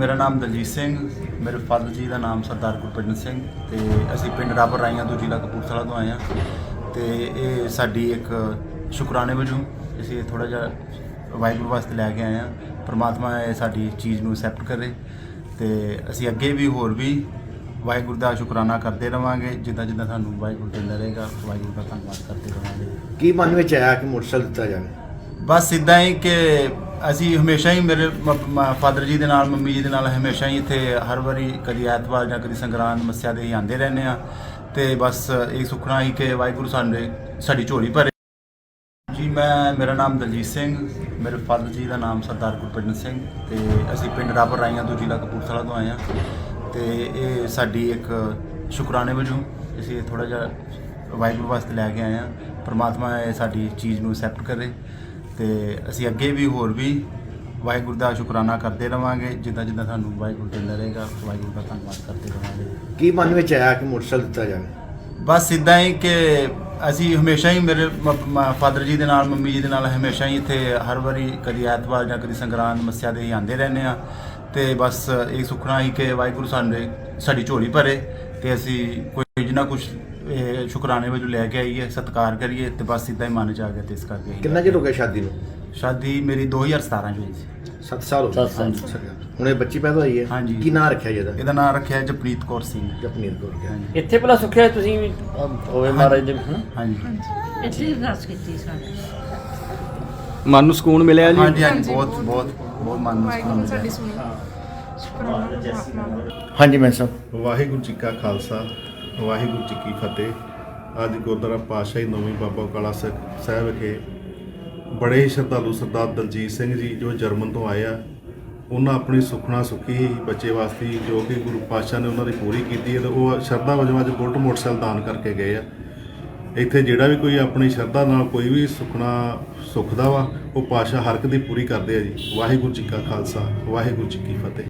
ਮੇਰਾ ਨਾਮ ਦਲਜੀਤ ਸਿੰਘ ਮੇਰੇ ਫਾਦਰ ਜੀ ਦਾ ਨਾਮ ਸਰਦਾਰ ਗੁਰਪ੍ਰੀਤ ਸਿੰਘ ਤੇ ਅਸੀਂ ਪਿੰਡ ਰਾਪਰ ਰਾਈਆਂ ਤੋਂ ਜ਼ਿਲ੍ਹਾ ਕਪੂਰਥਲਾ ਤੋਂ ਆਏ ਹਾਂ ਤੇ ਇਹ ਸਾਡੀ ਇੱਕ ਸ਼ੁਕਰਾਨੇ ਵਜੋਂ ਅਸੀਂ ਇਹ ਥੋੜਾ ਜਿਹਾ ਵਾਹਿਗੁਰੂ ਵਾਸਤੇ ਲੈ ਕੇ ਆਏ ਹਾਂ ਪ੍ਰਮਾਤਮਾ ਇਹ ਸਾਡੀ ਚੀਜ਼ ਨੂੰ ਐਕਸੈਪਟ ਕਰੇ ਤੇ ਅਸੀਂ ਅੱਗੇ ਵੀ ਹੋਰ ਵੀ ਵਾਹਿਗੁਰੂ ਦਾ ਸ਼ੁਕਰਾਨਾ ਕਰਦੇ ਰਵਾਂਗੇ ਜਿੱਦਾਂ ਜਿੱਦਾਂ ਸਾਨੂੰ ਵਾਹਿਗੁਰੂ ਦਿੰਦਾ ਰਹੇਗਾ ਵਾਹਿਗੁਰੂ ਦਾ ਧੰਨਵਾਦ ਕਰਦੇ ਰਵਾਂਗੇ। ਕੀ ਮਨ ਵਿੱਚ ਆਇਆ ਕਿ ਮੋਟਰਸਾਈਕਲ ਦਿੱਤਾ ਜਾਵੇ? ਬਸ ਇਦਾਂ ਹੀ ਕਿ ਅਸੀਂ ਹਮੇਸ਼ਾ ਹੀ ਮੇਰੇ ਫਾਦਰ ਜੀ ਦੇ ਨਾਲ, ਮੰਮੀ ਜੀ ਦੇ ਨਾਲ ਹਮੇਸ਼ਾ ਹੀ ਇੱਥੇ ਹਰ ਵਾਰੀ ਕਦੀ ਐਤਵਾਰ ਜਾਂ ਕਦੀ ਸੰਗਰਾਂਦ ਮੱਸਿਆ ਦੇ ਹੀ ਆਉਂਦੇ ਰਹਿੰਦੇ ਆ ਤੇ ਬਸ ਇਹ ਸੁਖਣਾ ਹੀ ਕਿ ਵਾਹਿਗੁਰੂ ਸਾਡੇ, ਸਾਡੀ ਝੋਲੀ ਭਰੇ। ਜੀ, ਮੈਂ, ਮੇਰਾ ਨਾਮ ਦਲਜੀਤ ਸਿੰਘ, ਮੇਰੇ ਫਾਦਰ ਜੀ ਦਾ ਨਾਮ ਸਰਦਾਰ ਗੁਰਪ੍ਰੀਤ ਸਿੰਘ ਤੇ ਅਸੀਂ ਪਿੰਡ ਰਾਪਰ ਰਾਈਆਂ ਤੋਂ ਜ਼ਿਲ੍ਹਾ ਕਪੂਰਥਲਾ ਤੋਂ ਆਏ ਹਾਂ। ਤੇ ਇਹ ਸਾਡੀ ਇੱਕ ਸ਼ੁਕਰਾਨੇ ਵਜੋਂ ਅਸੀਂ ਇਹ ਥੋੜਾ ਜਿਹਾ ਵਾਹਿਗੁਰੂ ਵਾਸਤੇ ਲੈ ਕੇ ਆਏ ਹਾਂ। ਪਰਮਾਤਮਾ ਇਹ ਸਾਡੀ ਚੀਜ਼ ਨੂੰ ਐਕਸੈਪਟ ਕਰੇ। ਤੇ ਅਸੀਂ ਅੱਗੇ ਵੀ ਹੋਰ ਵੀ ਵਾਹਿਗੁਰੂ ਦਾ ਸ਼ੁਕਰਾਨਾ ਕਰਦੇ ਰਵਾਂਗੇ ਜਿੱਦਾਂ ਜਿੱਦਾਂ ਸਾਨੂੰ ਵਾਹਿਗੁਰੂ ਦਿੰਦਾ ਰਹੇਗਾ ਵਾਹਿਗੁਰੂ ਦਾ ਧੰਨਵਾਦ ਕਰਦੇ ਰਵਾਂਗੇ। ਕੀ ਮਨ ਵਿੱਚ ਆਇਆ ਕਿ ਮੋਟਰਸਾਈਕਲ ਦਿੱਤਾ ਜਾਵੇ? ਬਸ ਇਦਾਂ ਹੀ ਕਿ ਅਸੀਂ ਹਮੇਸ਼ਾ ਹੀ ਮੇਰੇ ਫਾਦਰ ਜੀ ਦੇ ਨਾਲ ਮੰਮੀ ਜੀ ਦੇ ਨਾਲ ਹਮੇਸ਼ਾ ਹੀ ਇੱਥੇ ਹਰ ਵਾਰੀ ਕਦੀ ਐਤਵਾਰ ਜਾਂ ਕਦੀ ਸੰਗਰਾਂਦ ਮੱਸਿਆ ਦੇ ਹੀ ਆਉਂਦੇ ਰਹਿੰਦੇ ਆ ਤੇ ਬਸ ਇਹ ਸੁਖਣਾ ਹੀ ਕਿ ਵਾਹਿਗੁਰੂ ਸਾਡੇ ਸਾਡੀ ਝੋਲੀ ਭਰੇ ਤੇ ਅਸੀਂ ਕੋਈ ਜਿੰਨਾ ਕੁਝ ਸ਼ੁਕਰਾਨੇ ਵਜੋਂ ਲੈ ਕੇ ਆਈਏ ਸਤਿਕਾਰ ਕਰੀਏ ਤੇ ਬਸ ਇਦਾਂ ਹੀ ਮਨ ਚ ਆ ਗਿਆ ਤੇ ਇਸ ਕਰਕੇ ਹੀ। ਕਿੰਨਾ ਚਿਰ ਹੋ ਗਿਆ ਸ਼ਾਦੀ ਨੂੰ? ਸ਼ਾਦੀ ਮੇਰੀ 2017 ਚ ਹੋਈ ਸੀ। 7 ਸਾਲ ਹੋ ਗਏ। ਸੱਤ ਸਾਲ। ਹੁਣ ਇਹ ਬੱਚੀ ਪੈਦਾ ਹੋਈ ਹੈ। ਹਾਂਜੀ। ਕੀ ਨਾਂ ਰੱਖਿਆ ਜਿਹਦਾ ਇਹਦਾ? ਨਾਮ ਰੱਖਿਆ ਜਪਨੀਤ ਕੌਰ ਸਿੰਘ। ਜਪਨੀਤ ਕੌਰ ਹਾਂਜੀ। ਇੱਥੇ ਭਲਾ ਸੁੱਖਿਆ ਤੁਸੀਂ ਵੀ? ਅਮ, ਹੋਵੇ ਮਹਾਰਾਜ ਦੇ ਹਨਾ? ਹਾਂਜੀ। ਇੱਥੇ ਹੀ ਅਰਦਾਸ ਕੀਤੀ ਸਾਡੇ ਮਨ ਨੂੰ ਸਕੂਨ ਮਿਲਿਆ ਜੀ? ਹਾਂਜੀ ਹਾਂਜੀ। ਬਹੁਤ ਬਹੁਤ ਬਹੁਤ ਮਨ ਨੂੰ ਸਕੂਨ ਵਾਹਿਗੁਰੂ ਸਾਡੀ ਮਿਲਿਆ ਸੁਣੀ ਸ਼ੁਕਰਾਨਾ। ਵਾਹਿਗੁਰੂ ਜੀ ਕਾ ਖਾਲਸਾ। ਵਾਹਿਗੁਰੂ ਜੀ ਕੀ ਫਤਿਹ। ਅੱਜ ਗੁਰਦੁਆਰਾ ਪਾਤਸ਼ਾਹੀ ਨੌਵੀਂ ਬਾਬਾ ਕਾਲਾ ਸਿੱਖ, ਸਾਹਿਬ ਵਿਖੇ ਬੜੇ ਹੀ ਸ਼ਰਧਾਲੂ ਸਰਦਾਰ ਦਲਜੀਤ ਸਿੰਘ ਜੀ ਜੋ ਜਰਮਨ ਤੋਂ ਆਏ ਆ, ਉਹਨਾਂ ਆਪਣੀ ਸੁਖਣਾ ਸੁਖੀ ਸੀ ਬੱਚੇ ਵਾਸਤੇ ਜੋ ਕਿ ਗੁਰੂ ਪਾਤਸ਼ਾਹ ਨੇ ਉਹਨਾਂ ਦੀ ਪੂਰੀ ਕੀਤੀ ਹੈ ਤੇ ਉਹ ਸ਼ਰਧਾ ਵਜੋਂ ਅੱਜ ਬੁਲਟ ਮੋਟਰਸਾਈਕਲ ਦਾਨ ਕਰਕੇ ਗਏ ਆ। ਇੱਥੇ ਜਿਹੜਾ ਵੀ ਕੋਈ ਆਪਣੀ ਸ਼ਰਧਾ ਨਾਲ ਕੋਈ ਵੀ ਸੁਖਣਾ ਸੁਖਦਾ ਵਾ, ਉਹ ਪਾਤਸ਼ਾਹ ਹਰ ਇੱਕ ਦੀ ਪੂਰੀ ਕਰਦੇ ਆ ਜੀ। ਵਾਹਿਗੁਰੂ ਜੀ ਕਾ ਖਾਲਸਾ, ਵਾਹਿਗੁਰੂ ਜੀ ਕੀ ਫਤਿਹ।